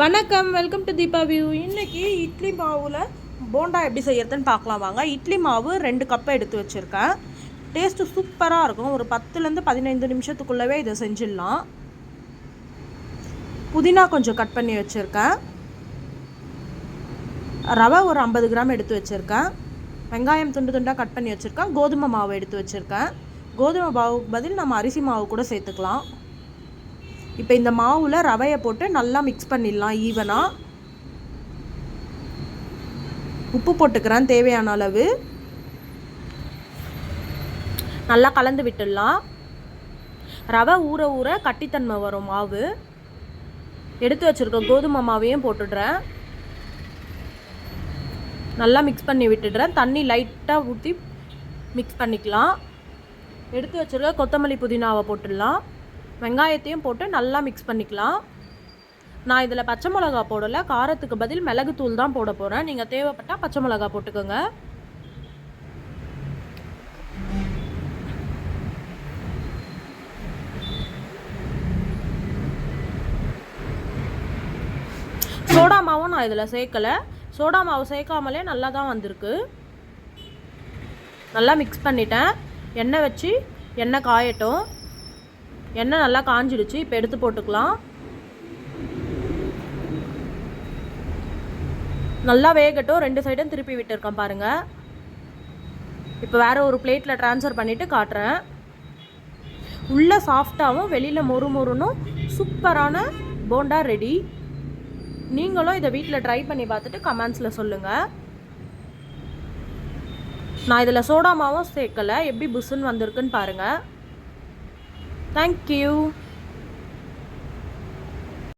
வணக்கம் welcome to Deepa view இன்னைக்கு இட்லி மாவில் போண்டா எப்படி செய்யறதுன்னு பார்க்கலாம் வாங்க. இட்லி மாவு ரெண்டு கப்பை எடுத்து வச்சுருக்கேன். டேஸ்ட்டு சூப்பராக இருக்கும். ஒரு பத்துலேருந்து பதினைந்து நிமிஷத்துக்குள்ளவே இதை செஞ்சிடலாம். புதினா கொஞ்சம் கட் பண்ணி வச்சுருக்கேன். ரவை ஒரு ஐம்பது கிராம் எடுத்து வச்சுருக்கேன். வெங்காயம் துண்டு துண்டாக கட் பண்ணி வச்சுருக்கேன். கோதுமை மாவு எடுத்து வச்சுருக்கேன். கோதுமை மாவுக்கு பதில் நம்ம அரிசி மாவு கூட சேர்த்துக்கலாம். இப்போ இந்த மாவில் ரவையை போட்டு நல்லா மிக்ஸ் பண்ணிடலாம் ஈவனாக உப்பு போட்டுக்கிறேன் தேவையான அளவு. நல்லா கலந்து விட்டுடலாம். ரவை ஊற ஊற கட்டித்தன்மை வரும் மாவு. எடுத்து வச்சுருக்க கோதுமை மாவையும் போட்டுடுறேன். நல்லா மிக்ஸ் பண்ணி விட்டுடுறேன். தண்ணி லைட்டாக ஊற்றி மிக்ஸ் பண்ணிக்கலாம். எடுத்து வச்சுருக்க கொத்தமல்லி புதினாவை போட்டுடலாம். வெங்காயத்தையும் போட்டு நல்லா மிக்ஸ் பண்ணிக்கலாம். நான் இதில் பச்சை மிளகா போடலை. காரத்துக்கு பதில் மிளகுத்தூள் தான் போட போகிறேன் நீங்கள் தேவைப்பட்டால் பச்சை மிளகா போட்டுக்கோங்க. சோடா மாவும் நான் இதில் சேர்க்கலை. சோடா மாவு சேர்க்காமலே நல்லா தான் வந்திருக்கு. நல்லா மிக்ஸ் பண்ணிட்டேன். எண்ணெய் வச்சு எண்ணெய் காயட்டும். எண்ணெய் நல்லா காஞ்சிடுச்சு இப்போ எடுத்து போட்டுக்கலாம். நல்லா வேகட்டும் ரெண்டு சைடும் திருப்பி விட்டுருக்கேன் பாருங்கள் இப்போ வேறு ஒரு பிளேட்டில் ட்ரான்ஸ்ஃபர் பண்ணிவிட்டு காட்டுறேன். உள்ளே சாஃப்டாகவும் வெளியில் மொறு மொறுனும் சூப்பரான போண்டா ரெடி நீங்களும் இதை வீட்டில் ட்ரை பண்ணி பார்த்துட்டு கமெண்ட்ஸில் சொல்லுங்கள் நான் இதில் சோடா மாவும் சேர்க்கலை எப்படி புஷ்ஷுன்னு வந்திருக்குன்னு பாருங்கள் Thank you.